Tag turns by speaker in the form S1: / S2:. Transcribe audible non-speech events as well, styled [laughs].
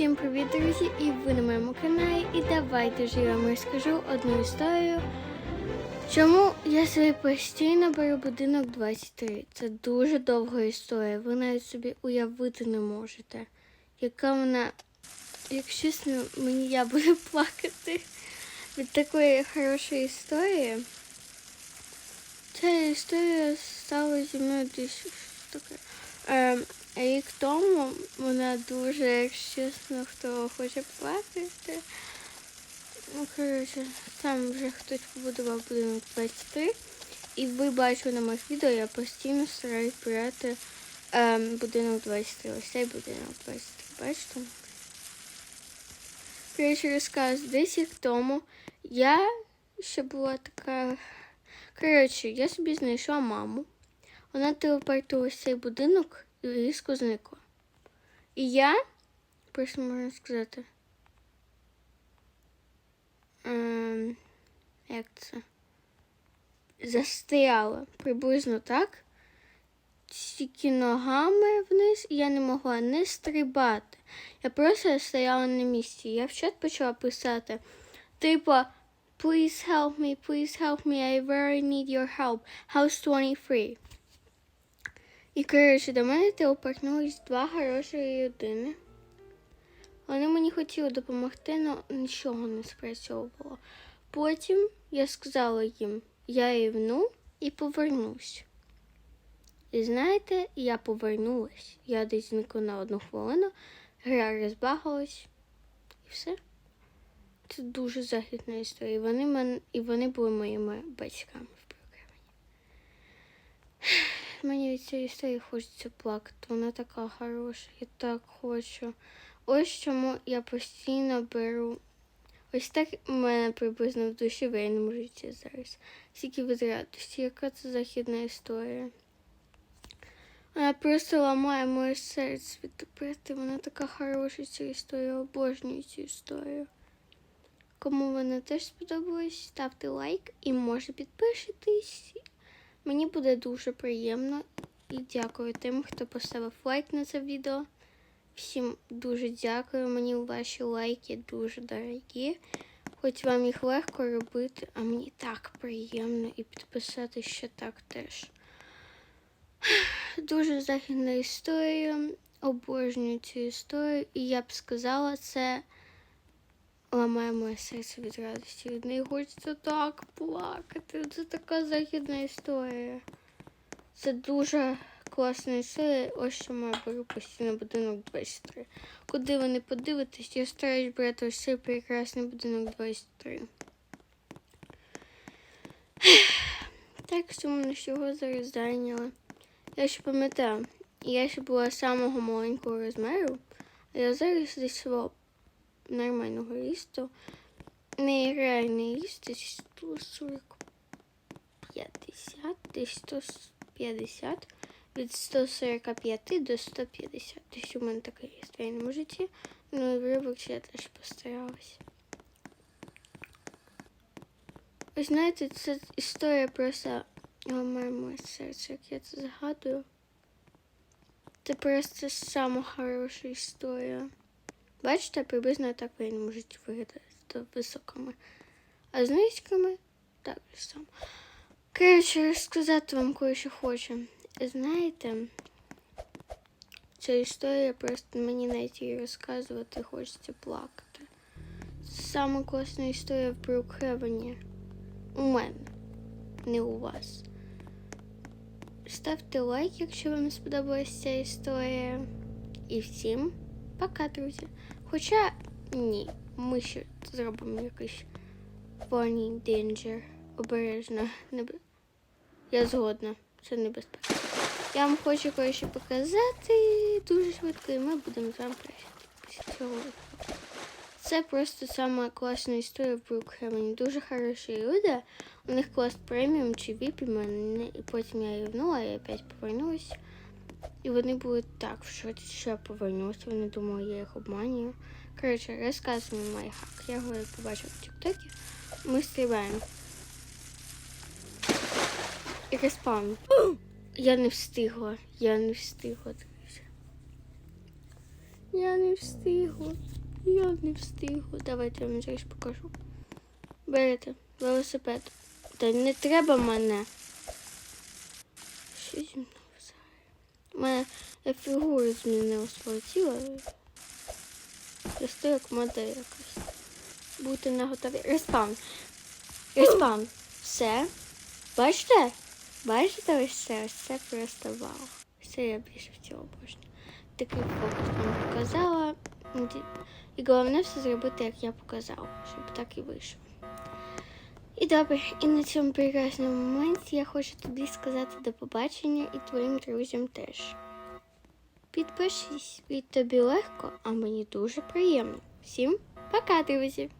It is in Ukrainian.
S1: Всім привіт, друзі! І ви на моєму каналі. І давайте ж я вам розкажу одну історію. Чому я собі постійно беру будинок 23? Це дуже довга історія. Ви навіть собі уявити не можете. Яка вона, як чесно, мені я буду [laughs] плакати від такої хорошої історії. Ця історія стала зі мною десь таке. Рік тому вона дуже, якщо чесно, хто хоче плакати. Ну, коротше, там вже хтось побудував будинок 23. І ви бачили на моїх відео, я постійно стараюсь брати е, будинок 23. Ось цей будинок 23. Бачите? Коротше, розказ, десь рік тому я ще була така. Коротше, я собі знайшла маму. Вона телепортувалася в цей будинок різко зникла. І я, просто можна сказати, ем, як це? Застряла приблизно так. Тільки ногами вниз, і я не могла не стрибати. Я просто стояла на місці. Я в чат почала писати, типа, Please help me, please help me, I very need your help. House 23. І, коротше, до мене телепортнулись два хороші людини. Вони мені хотіли допомогти, але нічого не спрацьовувало. Потім я сказала їм, я рівну і повернусь. І знаєте, я повернулась. Я десь зникла на одну хвилину, гра розбагалась і все. Це дуже західна історія. Вони, мен... і вони були моїми батьками. Мені від цієї історії хочеться плакати. Вона така хороша. Я так хочу. Ось чому я постійно беру. Ось так у мене приблизно в душі в реальному житті зараз. Стільки від радості, яка це західна історія. Вона просто ламає моє серце від доброти. Вона така хороша ця історія. Обожнюю цю історію. Кому вона теж сподобалась, ставте лайк і може підпишитись. Мені буде дуже приємно і дякую тим, хто поставив лайк на це відео. Всім дуже дякую. Мені ваші лайки дуже дорогі. Хоч вам їх легко робити, а мені так приємно і підписати ще так теж. [sighs] Дуже західна історія. Обожнюю цю історію. І я б сказала, це ламає моє серце від радості. Від неї хочеться так плакати. Це така західна історія. Це дуже класна історія. Ось що я беру постійно будинок 23. Куди ви не подивитесь, я стараюсь брати ось цей прекрасний будинок 23. Так, що мене всього зараз зайняло. Я ще пам'ятаю, я ще була самого маленького розміру, а я зараз десь нормального рісту. Ріст 140 50, десь 150, від 145 до 150. Десь у мене такий ріст в реальному житті. Ну і я теж постаралась. Ви знаєте, це історія просто ламає моє серце, як я це згадую. Це просто сама хороша історія. Бачите, приблизно так ви не можете виглядати з високими. А з низькими так само. Коротше, розказати вам кое-що хочу. Знаєте, ця історія просто мені навіть її розказувати хочеться плакати. Це саме класна історія в Брукхевені. У мене, не у вас. Ставте лайк, якщо вам сподобалася ця історія. І всім пока, друзі. Хоча ні, ми ще зробимо якийсь funny danger. Обережно. Небе... Я згодна, це небезпечно. Я вам хочу кое-що показати дуже швидко, і ми будемо з цього. Це просто сама класна історія в Брукхевені. Дуже хороші люди. У них клас преміум чи віп, і мене і потім я рівнула, і опять повернулась. І вони були так в шоці, що я повернулася. Вони думали, я їх обманюю. Коротше, розказуємо мій хак. Я його побачила в Тіктокі. Ми стрибаємо. І респаун. [gasps] Я не встигла. Я не встигла, друзі. Я не встигла. Я не встигла. Давайте я вам зараз покажу. Берете велосипед. Та не треба мене. Що зі мною мене я фігуру змінила своє тіло. Я як модель якась. Бути на готові. Респаун. Респаун. Все. Бачите? Бачите ось це? Ось це просто вау. Все я більше всього обожнюю. Такий фокус вам показала. І головне все зробити, як я показала, щоб так і вийшло. І добре, і на цьому прекрасному моменті я хочу тобі сказати до побачення і твоїм друзям теж. Підпишись, від тобі легко, а мені дуже приємно. Всім пока, друзі!